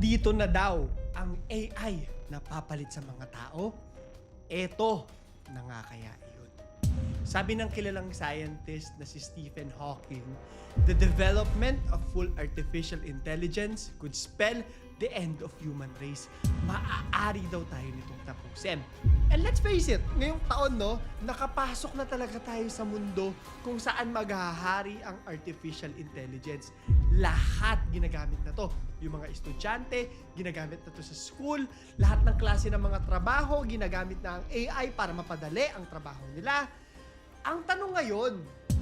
Nandito na daw ang AI na papalit sa mga tao. Eto na nga kaya. Sabi ng kilalang scientist na si Stephen Hawking, the development of full artificial intelligence could spell the end of human race. Maaari daw tayo nitong tapusin. And let's face it, ngayong taon no, nakapasok na talaga tayo sa mundo kung saan maghahari ang artificial intelligence. Lahat ginagamit na to. Yung mga estudyante, ginagamit na to sa school. Lahat ng klase ng mga trabaho, ginagamit na ang AI para mapadali ang trabaho nila. Ang tanong ngayon,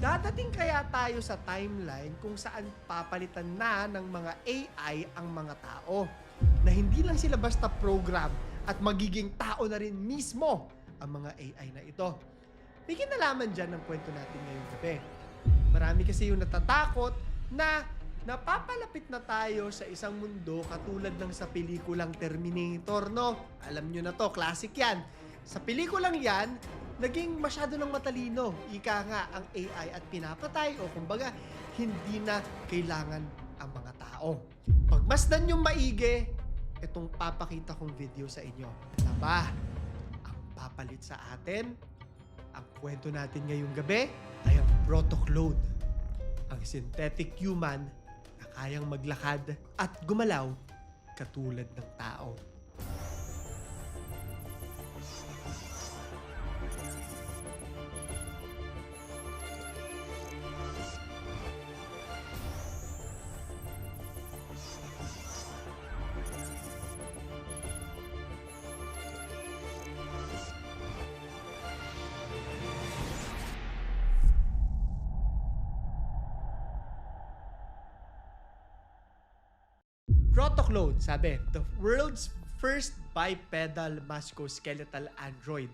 dadating kaya tayo sa timeline kung saan papalitan na ng mga AI ang mga tao na hindi lang sila basta program at magiging tao na rin mismo ang mga AI na ito. May kinalaman dyan ng kwento natin ngayong gabi. Marami kasi yung natatakot na napapalapit na tayo sa isang mundo katulad ng sa pelikulang Terminator, no? Alam nyo na to, classic yan. Sa pelikulang yan, naging masyado ng matalino. Ika nga ang AI at pinapatay o kumbaga, hindi na kailangan ang mga tao. Pagmasdan yung maigi, itong papakita kong video sa inyo. Ano ba? Ang papalit sa atin, ang kwento natin ngayong gabi ay ang protoclone. Ang synthetic human na kayang maglakad at gumalaw katulad ng tao. Protoclone, sabi, the world's first bipedal musculoskeletal android.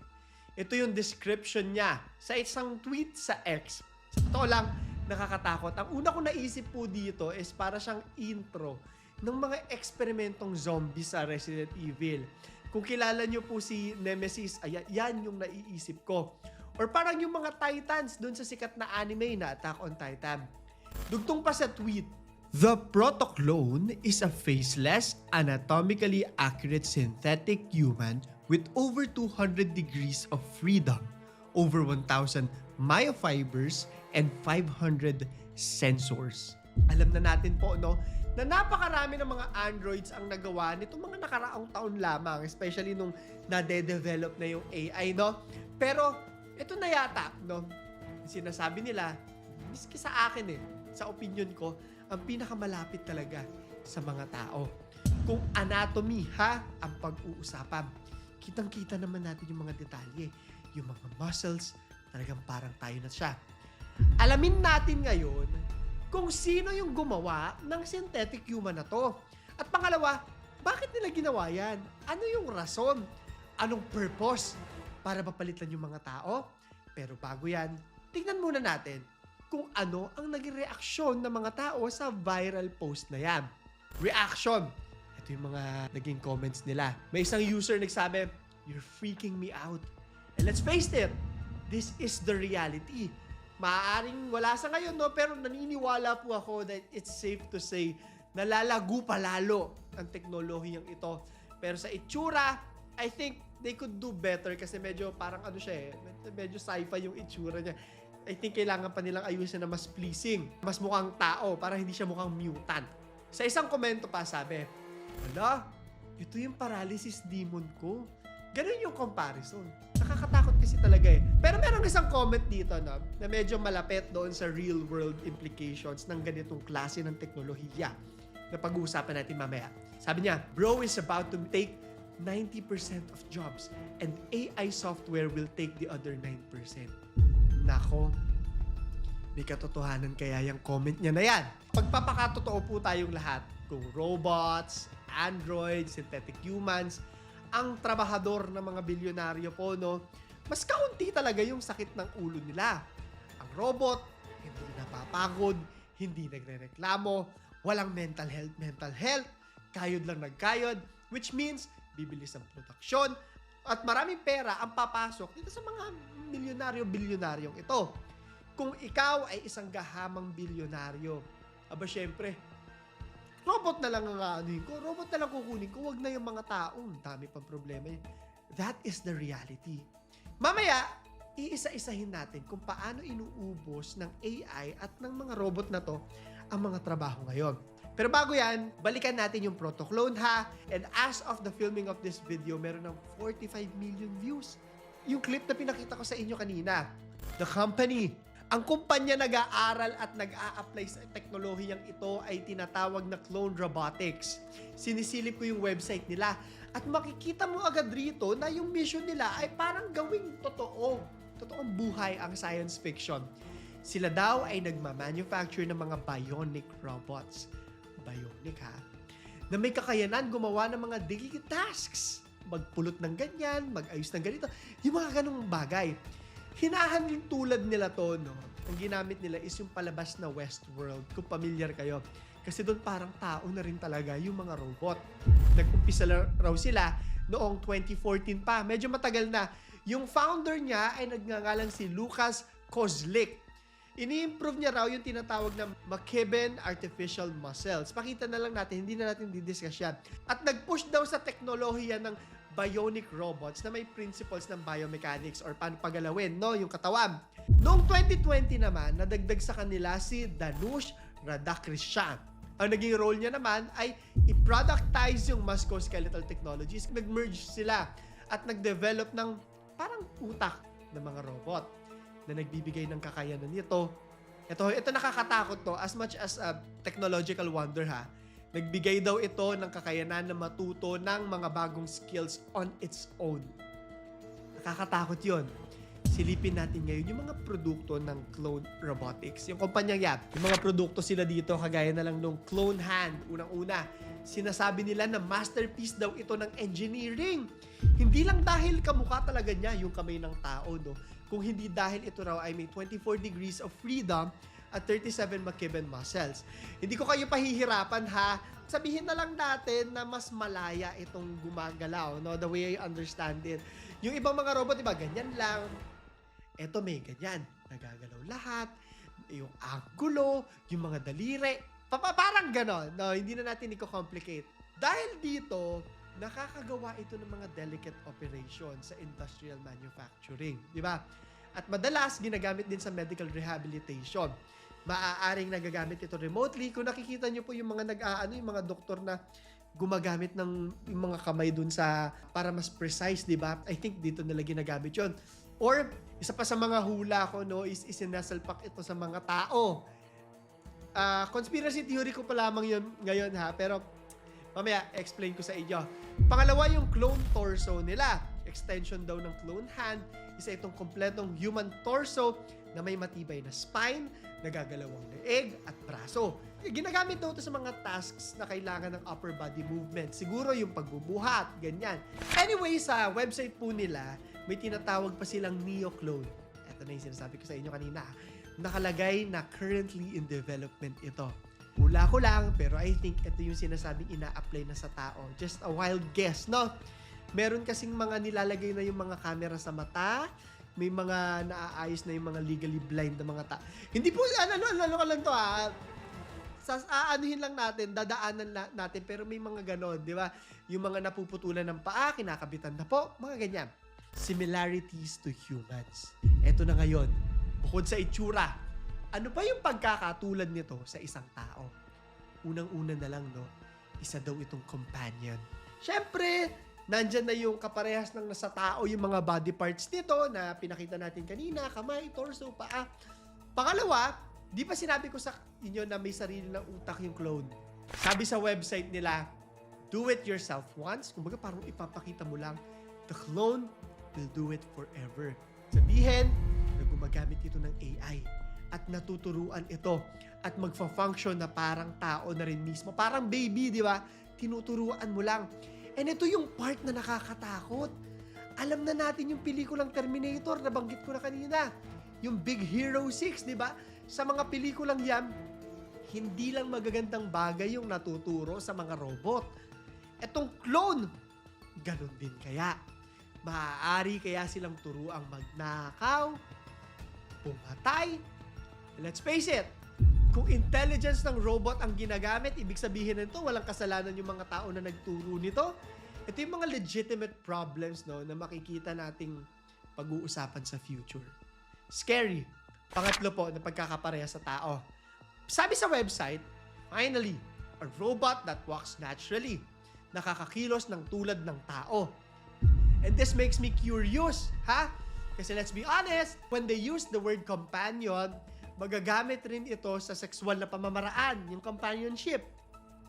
Ito yung description niya sa isang tweet sa X. Sa totoo lang, nakakatakot. Ang una ko naisip po dito is para siyang intro ng mga eksperimentong zombie sa Resident Evil. Kung kilala niyo po si Nemesis, ayan, yan yung naiisip ko. Or parang yung mga Titans dun sa sikat na anime na Attack on Titan. Dugtong pa sa tweet, The protoclone is a faceless, anatomically accurate synthetic human with over 200 degrees of freedom, over 1,000 myofibers, and 500 sensors. Alam na natin po, no, na napakarami ng mga androids ang nagawa nitong mga nakaraang taon lamang, especially nung nade-develop na yung AI, no? Pero, ito na yata, no? Sinasabi nila, miski sa akin eh, sa opinion ko, ang pinakamalapit talaga sa mga tao. Kung anatomy ha ang pag-uusapan, kitang-kita naman natin yung mga detalye. Yung mga muscles, talagang parang tayo na siya. Alamin natin ngayon kung sino yung gumawa ng synthetic human na to. At pangalawa, bakit nila ginawa yan? Ano yung rason? Anong purpose para mapalitan yung mga tao? Pero bago yan, tignan muna natin kung ano ang naging reaksyon ng mga tao sa viral post na yan. Reaction! Ito yung mga naging comments nila. May isang user nagsabi, You're freaking me out. And let's face it, this is the reality. Maaaring wala sa ngayon, no? pero naniniwala po ako that it's safe to say nalalago pa lalo ang teknolohiyang ito. Pero sa itsura, I think they could do better kasi medyo parang ano siya eh, medyo sci-fi yung itsura niya. I think kailangan pa nilang ayusin na mas pleasing, mas mukhang tao para hindi siya mukhang mutant. Sa isang komento pa sabi, Hala, ito yung paralysis demon ko. Ganun yung comparison. Nakakatakot kasi talaga eh. Pero meron isang comment dito no, na medyo malapit doon sa real world implications ng ganitong klase ng teknolohiya na pag-uusapan natin mamaya. Sabi niya, bro is about to take 90% of jobs and AI software will take the other 9%. Nako, may katotohanan kaya yung comment niya na yan. Pagpapakatotoo po tayong lahat kung robots, androids, synthetic humans, ang trabahador ng mga bilyonaryo po, no, mas kaunti talaga yung sakit ng ulo nila. Ang robot, hindi napapagod, hindi nagre-reklamo, walang mental health, mental health, kayod lang nagkayod, which means bibilis ang produksyon, at maraming pera ang papasok dito sa mga milyonaryo-bilyonaryong ito. Kung ikaw ay isang gahamang bilyonaryo, aba syempre, robot na lang ang aanuhin ko, robot na lang kukunin ko, wag na yung mga tao. Ang dami pang problema yun. That is the reality. Mamaya, iisa-isahin natin kung paano inuubos ng AI at ng mga robot na to ang mga trabaho ngayon. Pero bago yan, balikan natin yung protoclone ha. And as of the filming of this video, meron ng 45 million views. Yung clip na pinakita ko sa inyo kanina. The company. Ang kumpanya nag-aaral at nag-a-apply sa teknolohiyang ito ay tinatawag na Clone Robotics. Sinisilip ko yung website nila at makikita mo agad rito na yung mission nila ay parang gawing totoo. Totoong buhay ang science fiction. Sila daw ay nagmamanufacture ng mga bionic robots. Bionic ha? Na may kakayanan gumawa ng mga daily tasks. Magpulot ng ganyan, mag-ayos ng ganito. Yung mga ganong bagay. Hinahandling tulad nila to, no? Ang ginamit nila is yung palabas na Westworld, kung familiar kayo. Kasi doon parang tao na rin talaga yung mga robot. Nag-umpisa raw sila noong 2014 pa. Medyo matagal na. Yung founder niya ay nagngangalang si Lucas Kozlik. Ini-improve niya raw yung tinatawag na McKibben Artificial Muscles. Pakita na lang natin, hindi na natin didiscuss yan. At nag-push daw sa teknolohiya ng bionic robots na may principles ng biomechanics or paano pagalawin, no, yung katawan. Noong 2020 naman, nadagdag sa kanila si Danush Radhakrishnan. Ang naging role niya naman ay i-productize yung musculoskeletal technologies. Nag-merge sila at nag-develop ng parang utak ng mga robot na nagbibigay ng kakayanan nito. Ito, ito nakakatakot to as much as a technological wonder ha. Nagbigay daw ito ng kakayanan na matuto ng mga bagong skills on its own. Nakakatakot yon. Silipin natin ngayon yung mga produkto ng Clone Robotics. Yung kumpanyang yan, yung mga produkto sila dito, kagaya na lang nung Clone Hand, unang-una. Sinasabi nila na masterpiece daw ito ng engineering. Hindi lang dahil kamukha talaga niya yung kamay ng tao, no? Kung hindi dahil ito raw ay may 24 degrees of freedom at 37 McKibben muscles. Hindi ko kayo pahihirapan ha. Sabihin na lang natin na mas malaya itong gumagalaw, no? The way I understand it. Yung ibang mga robot, diba, ganyan lang. Ito may ganyan. Nagagalaw lahat. Yung angulo, yung mga daliri. Papa, parang ganon. No, hindi na natin i-complicate. Dahil dito, nakakagawa ito ng mga delicate operations sa industrial manufacturing. Di ba? At madalas, ginagamit din sa medical rehabilitation. Maaaring nagagamit ito remotely. Kung nakikita nyo po yung mga nag-aano, yung mga doktor na gumagamit ng mga kamay dun sa para mas precise, di ba? I think dito nila ginagamit yon. Or, isa pa sa mga hula ko, no, is isinasalpak ito sa mga tao. Ah, conspiracy theory ko pa lamang yun ngayon ha, pero mamaya explain ko sa inyo. Pangalawa yung clone torso nila. Extension daw ng clone hand. Isa itong kompletong human torso na may matibay na spine, nagagalawang leeg at braso. Ginagamit daw ito sa mga tasks na kailangan ng upper body movement. Siguro yung pagbubuhat, ganyan. Anyway, sa website po nila, may tinatawag pa silang neo-clone. Ito na yung sinasabi ko sa inyo kanina. Nakalagay na currently in development ito. Hula ko lang, pero I think ito yung sinasabing ina-apply na sa tao. Just a wild guess, no? Meron kasing mga nilalagay na yung mga camera sa mata, may mga naaayos na yung mga legally blind na mga ta. Hindi po, ano, ano, ano lang to ah. Sa, aanuhin lang natin, dadaanan na, natin, pero may mga ganon, di ba? Yung mga napuputulan ng paa, kinakabitan na po, mga ganyan. Similarities to humans. Eto na ngayon, bukod sa itsura, ano pa yung pagkakatulad nito sa isang tao? Unang-una na lang, no? Isa daw itong companion. Siyempre, nandyan na yung kaparehas ng nasa tao, yung mga body parts nito na pinakita natin kanina, kamay, torso, paa. Pangalawa, di pa sinabi ko sa inyo na may sarili ng utak yung clone. Sabi sa website nila, do it yourself once. Kumbaga parang ipapakita mo lang, the clone will do it forever. Sabihin na gumagamit ito ng AI at natuturuan ito at magfa-function na parang tao na rin mismo. Parang baby, di ba? Tinuturuan mo lang. And ito yung part na nakakatakot. Alam na natin yung pelikulang Terminator, nabanggit ko na kanina. Yung Big Hero 6, di ba? Sa mga pelikulang yan, hindi lang magagandang bagay yung natuturo sa mga robot. Etong clone, ganun din kaya. Maaari kaya silang turuang magnakaw, pumatay. Let's face it, Kung intelligence ng robot ang ginagamit, ibig sabihin nito, walang kasalanan yung mga tao na nagturo nito. Ito yung mga legitimate problems no, na makikita nating pag-uusapan sa future. Scary. Pangatlo po na pagkakapareha sa tao. Sabi sa website, finally, a robot that walks naturally. Nakakakilos ng tulad ng tao. And this makes me curious, ha? Kasi let's be honest, when they use the word companion, magagamit rin ito sa sexual na pamamaraan, yung companionship.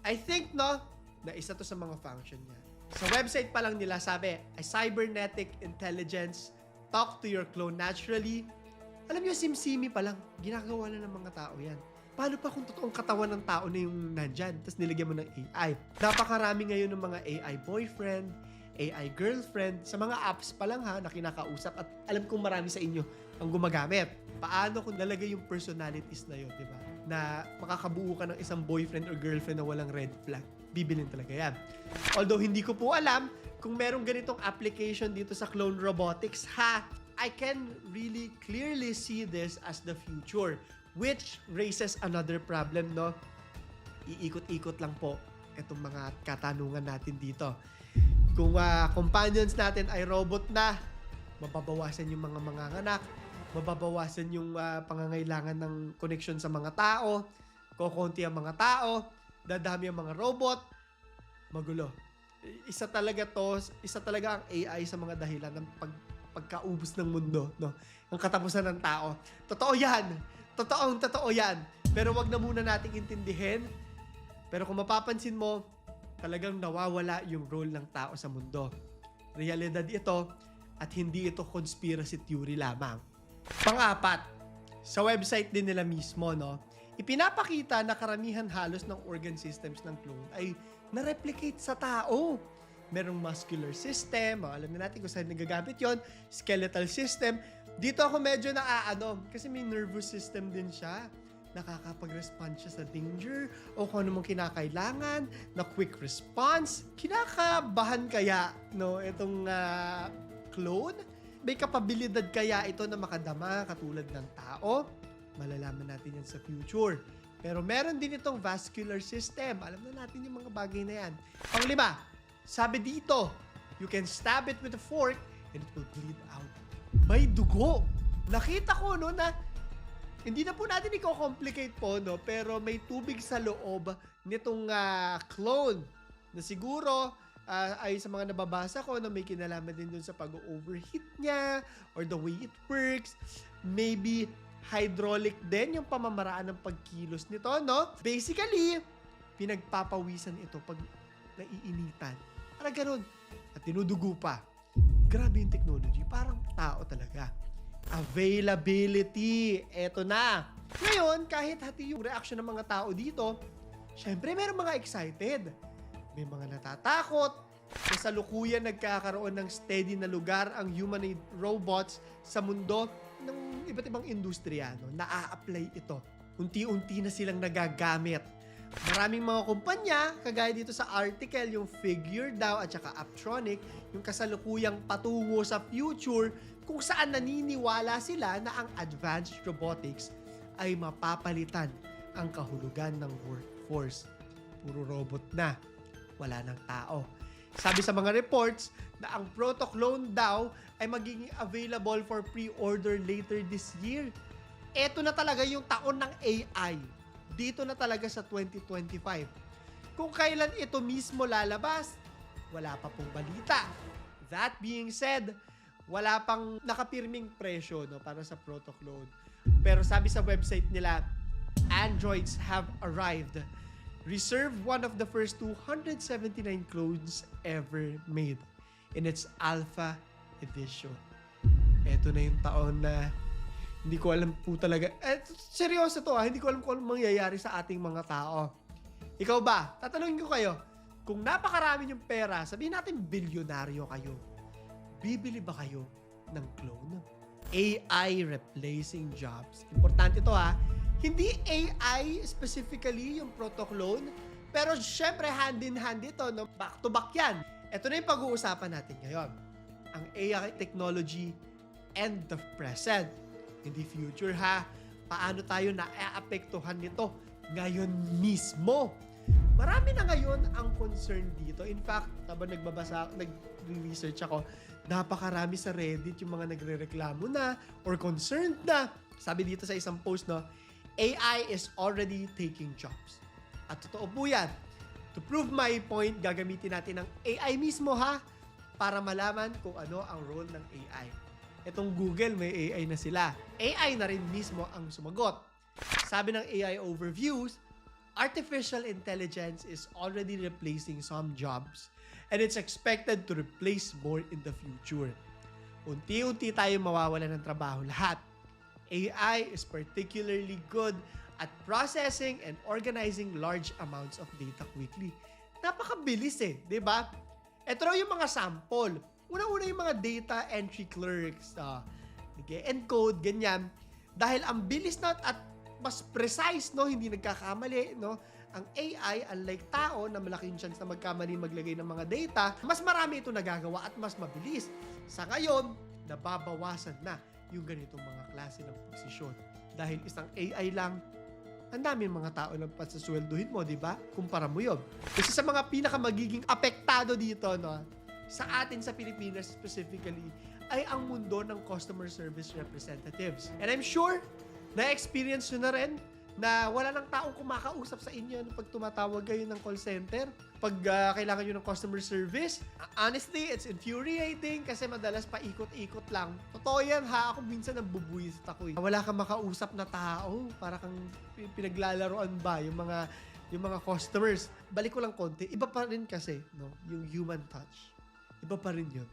I think, no, na isa to sa mga function niya. Sa website pa lang nila sabi, a cybernetic intelligence, talk to your clone naturally. Alam niyo, simsimi pa lang, ginagawa na ng mga tao yan. Paano pa kung totoong katawan ng tao na yung nandyan, tapos nilagyan mo ng AI? Napakarami ngayon ng mga AI boyfriend, AI girlfriend, sa mga apps pa lang ha, na kinakausap at alam kong marami sa inyo ang gumagamit. Paano kung lalagay yung personalities na yun, di ba? Na makakabuo ka ng isang boyfriend or girlfriend na walang red flag. Bibilin talaga yan. Although hindi ko po alam kung merong ganitong application dito sa clone robotics, ha? I can really clearly see this as the future which raises another problem, no? Iikot-ikot lang po itong mga katanungan natin dito. Kung ah, companions natin ay robot na, mababawasan yung mga manganganak, mababawasan yung ah, pangangailangan ng connection sa mga tao, kokonti ang mga tao, dadami ang mga robot, magulo. Isa talaga to, isa talaga ang AI sa mga dahilan ng pag, pagkaubos ng mundo, no? Ang katapusan ng tao. Totoo yan! Totoong totoo yan. Pero wag na muna nating intindihin. Pero kung mapapansin mo, talagang nawawala yung role ng tao sa mundo. Realidad ito at hindi ito conspiracy theory lamang. Pang-apat, sa website din nila mismo, no, ipinapakita na karamihan halos ng organ systems ng clone ay na-replicate sa tao. Merong muscular system, oh, alam na natin kung saan nagagamit yon skeletal system. Dito ako medyo naaano, kasi may nervous system din siya nakakapag-respond siya sa danger o kung ano mong kinakailangan na quick response. Kinakabahan kaya no itong ah, clone? May kapabilidad kaya ito na makadama katulad ng tao? Malalaman natin yan sa future. Pero meron din itong vascular system. Alam na natin yung mga bagay na yan. Panglima, sabi dito, you can stab it with a fork and it will bleed out. May dugo. Nakita ko no na hindi na po natin i-complicate po, no? Pero may tubig sa loob nitong ah, clone na siguro ah, ay sa mga nababasa ko na may kinalaman din dun sa pag-overheat niya or the way it works. Maybe hydraulic din yung pamamaraan ng pagkilos nito, no? Basically, pinagpapawisan ito pag naiinitan. Parang ganun. At tinudugo pa. Grabe yung technology. Parang tao talaga. Availability. Eto na. Ngayon, kahit hati yung reaction ng mga tao dito, syempre meron mga excited. May mga natatakot. Kasalukuyan nagkakaroon ng steady na lugar ang humanoid robots sa mundo ng iba't ibang industriya. No? Naa-apply ito. Unti-unti na silang nagagamit. Maraming mga kumpanya, kagaya dito sa article, yung Figure daw at saka Aptronic, yung kasalukuyang patungo sa future kung saan naniniwala sila na ang advanced robotics ay mapapalitan ang kahulugan ng workforce. Puro robot na, wala ng tao. Sabi sa mga reports na ang protoclone daw ay magiging available for pre-order later this year. Ito na talaga yung taon ng AI. Dito na talaga sa 2025. Kung kailan ito mismo lalabas, wala pa pong balita. That being said, wala pang nakapirming presyo no, para sa protoclone. Pero sabi sa website nila, androids have arrived. Reserve one of the first 279 clones ever made in its alpha edition. Ito na yung taon na hindi ko alam po talaga. Eh, seryoso to ah. Hindi ko alam kung anong mangyayari sa ating mga tao. Ikaw ba? Tatanungin ko kayo. Kung napakarami yung pera, sabihin natin bilyonaryo kayo. Bibili ba kayo ng clone? AI replacing jobs. Importante to ha. Hindi AI specifically yung protoclone, pero syempre hand in hand ito, no? back to back yan. Ito na yung pag-uusapan natin ngayon. Ang AI technology and the present. Hindi future ha. paano tayo na-aapektuhan nito ngayon mismo. Marami na ngayon ang concern dito. In fact, habang nagbabasa, nag-research ako, napakarami sa Reddit yung mga nagre-reklamo na or concerned na. Sabi dito sa isang post, no, AI is already taking jobs. At totoo po yan. To prove my point, gagamitin natin ang AI mismo ha para malaman kung ano ang role ng AI. Itong Google, may AI na sila. AI na rin mismo ang sumagot. Sabi ng AI overviews, artificial intelligence is already replacing some jobs and it's expected to replace more in the future. Unti-unti tayo mawawala ng trabaho lahat. AI is particularly good at processing and organizing large amounts of data quickly. Napakabilis eh, di ba? Ito raw yung mga sample. Una-una yung mga data entry clerks, uh, nag-encode, ganyan. Dahil ang bilis na at mas precise, no? Hindi nagkakamali, no? Ang AI, unlike tao na malaking chance na magkamali maglagay ng mga data, mas marami ito nagagawa at mas mabilis. Sa ngayon, nababawasan na yung ganitong mga klase ng posisyon. Dahil isang AI lang, ang daming mga tao lang pasasweldohin mo, di ba? Kumpara mo yun. Kasi sa mga pinaka magiging apektado dito, no? Sa atin sa Pilipinas specifically, ay ang mundo ng customer service representatives. And I'm sure, na-experience nyo na rin na wala nang taong kumakausap sa inyo no, pag tumatawag kayo ng call center, pag ah, kailangan nyo ng customer service. Honestly, it's infuriating kasi madalas paikot-ikot lang. Totoo yan ha, ako minsan nabubuwisit ako eh. Wala kang makausap na tao, para kang pi- pinaglalaroan ba yung mga yung mga customers. Balik ko lang konti, iba pa rin kasi, no, yung human touch. Iba pa rin yun.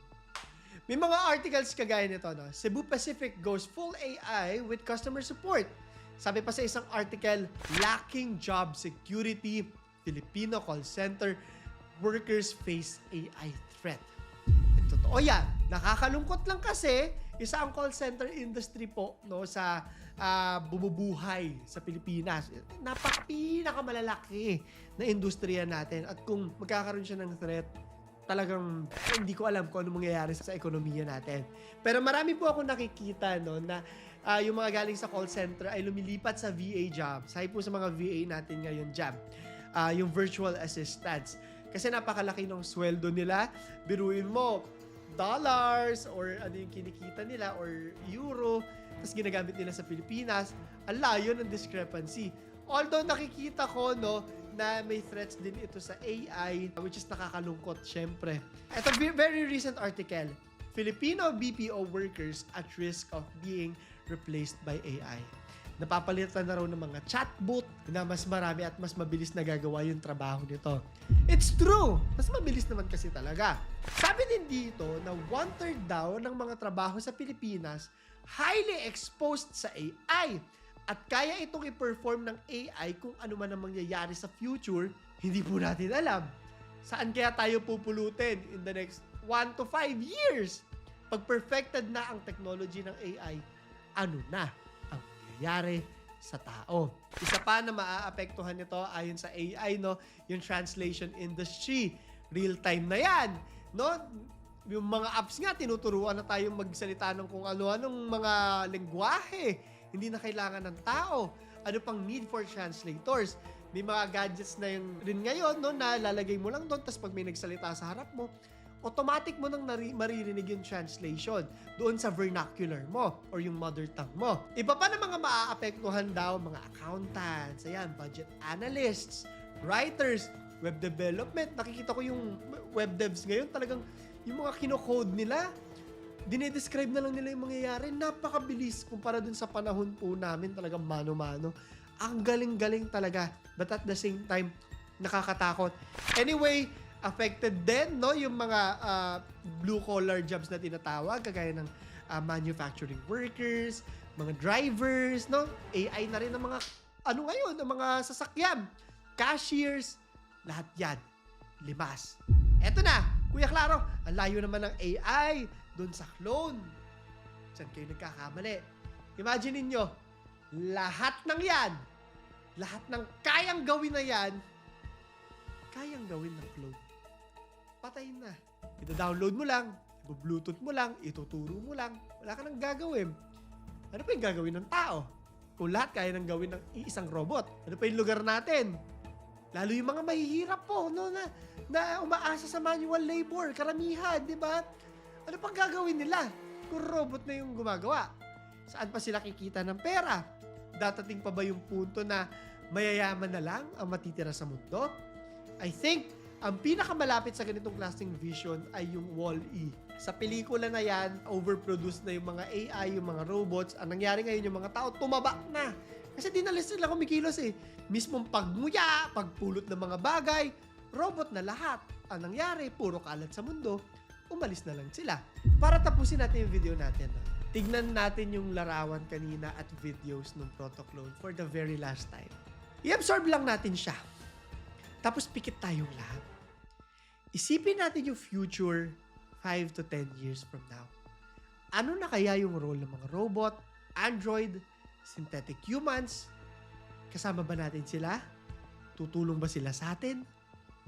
May mga articles kagaya nito, no? Cebu Pacific goes full AI with customer support. Sabi pa sa isang article, lacking job security, Filipino call center workers face AI threat. At totoo yan. Nakakalungkot lang kasi, isa ang call center industry po no, sa ah, bumubuhay sa Pilipinas. Napak pinakamalalaki na industriya natin. At kung magkakaroon siya ng threat, talagang hindi ko alam kung ano mangyayari sa ekonomiya natin. Pero marami po ako nakikita no, na ah, yung mga galing sa call center ay lumilipat sa VA jobs. Hay po sa mga VA natin ngayon job. Ah, yung virtual assistants. Kasi napakalaki ng sweldo nila. Biruin mo, dollars or ano yung kinikita nila or euro tapos ginagamit nila sa Pilipinas ang layo ng discrepancy although nakikita ko no na may threats din ito sa AI which is nakakalungkot syempre ito ve- very recent article Filipino BPO workers at risk of being replaced by AI napapalitan na raw ng mga chatbot na mas marami at mas mabilis na gagawa yung trabaho nito. It's true! Mas mabilis naman kasi talaga. Sabi din dito na one-third daw ng mga trabaho sa Pilipinas highly exposed sa AI at kaya itong i-perform ng AI kung ano man ang mangyayari sa future, hindi po natin alam. Saan kaya tayo pupulutin in the next 1 to 5 years? Pag perfected na ang technology ng AI, ano na ang mangyayari sa tao. Isa pa na maaapektuhan nito ayon sa AI, no, yung translation industry. Real time na yan, no? Yung mga apps nga, tinuturuan na tayong magsalita ng kung ano-anong mga lengguwahe. Hindi na kailangan ng tao. Ano pang need for translators? May mga gadgets na yung rin ngayon, no, na lalagay mo lang doon, tapos pag may nagsalita sa harap mo, automatic mo nang nari- maririnig yung translation doon sa vernacular mo or yung mother tongue mo. Iba pa na mga maaapektuhan daw, mga accountants, ayan, budget analysts, writers, web development. Nakikita ko yung web devs ngayon, talagang yung mga kinocode nila, dinedescribe na lang nila yung mangyayari. Napakabilis kumpara dun sa panahon po namin, talagang mano-mano. Ang galing-galing talaga. But at the same time, nakakatakot. Anyway, affected din no yung mga ah, blue collar jobs na tinatawag kagaya ng ah, manufacturing workers, mga drivers, no? AI na rin ang mga ano ngayon, ang mga sasakyan, cashiers, lahat 'yan. Limas. Eto na, Kuya Claro, ang layo naman ng AI doon sa clone. Saan kayo nagkakamali? Imagine ninyo, lahat ng yan, lahat ng kayang gawin na yan, kayang gawin ng clone. Patay na. Ito-download mo lang, i-bluetooth mo lang, ituturo mo lang, wala ka nang gagawin. Ano pa yung gagawin ng tao? kung lahat kaya nang gawin ng isang robot, ano pa yung lugar natin? Lalo yung mga mahihirap po, no, na, na umaasa sa manual labor, karamihan, di ba? Ano pang gagawin nila kung robot na yung gumagawa? Saan pa sila kikita ng pera? Datating pa ba yung punto na mayayaman na lang ang matitira sa mundo? I think ang pinakamalapit sa ganitong klaseng vision ay yung Wall-E. Sa pelikula na yan, overproduced na yung mga AI, yung mga robots. Ang nangyari ngayon, yung mga tao, tumaba na. Kasi di na sila kumikilos eh. Mismong pagmuya, pagpulot ng mga bagay, robot na lahat. Ang nangyari, puro kalat sa mundo, umalis na lang sila. Para tapusin natin yung video natin, tignan natin yung larawan kanina at videos ng Protoclone for the very last time. I-absorb lang natin siya. Tapos pikit tayong lahat. Isipin natin yung future 5 to 10 years from now. Ano na kaya yung role ng mga robot, android, synthetic humans? Kasama ba natin sila? Tutulong ba sila sa atin?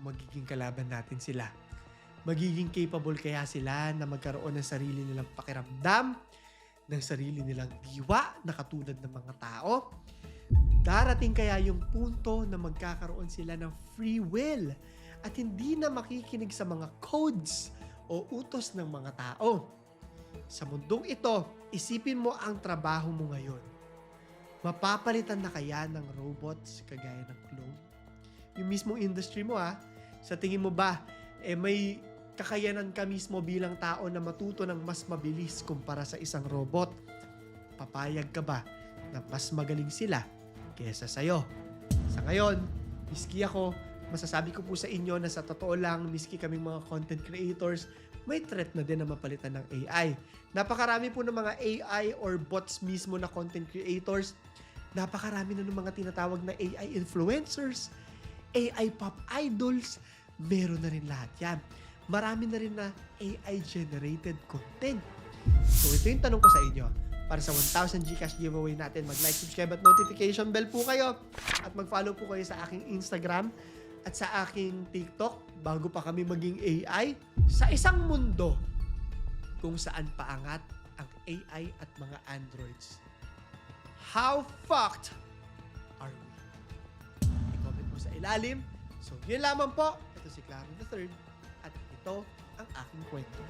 Magiging kalaban natin sila? Magiging capable kaya sila na magkaroon ng sarili nilang pakiramdam, ng sarili nilang diwa na katulad ng mga tao? Darating kaya yung punto na magkakaroon sila ng free will at hindi na makikinig sa mga codes o utos ng mga tao. Sa mundong ito, isipin mo ang trabaho mo ngayon. Mapapalitan na kaya ng robots kagaya ng clone? Yung mismong industry mo ha, sa tingin mo ba, eh may kakayanan ka mismo bilang tao na matuto ng mas mabilis kumpara sa isang robot? Papayag ka ba na mas magaling sila kesa sa'yo? Sa ngayon, miski ako, masasabi ko po sa inyo na sa totoo lang, miski kaming mga content creators, may threat na din na mapalitan ng AI. Napakarami po ng mga AI or bots mismo na content creators. Napakarami na ng mga tinatawag na AI influencers, AI pop idols. Meron na rin lahat yan. Marami na rin na AI-generated content. So ito yung tanong ko sa inyo. Para sa 1,000 Gcash giveaway natin, mag-like, subscribe at notification bell po kayo. At mag-follow po kayo sa aking Instagram at sa aking TikTok bago pa kami maging AI sa isang mundo kung saan paangat ang AI at mga androids. How fucked are we? I-comment mo sa ilalim. So, yun lamang po. Ito si Claro the Third at ito ang aking kwento.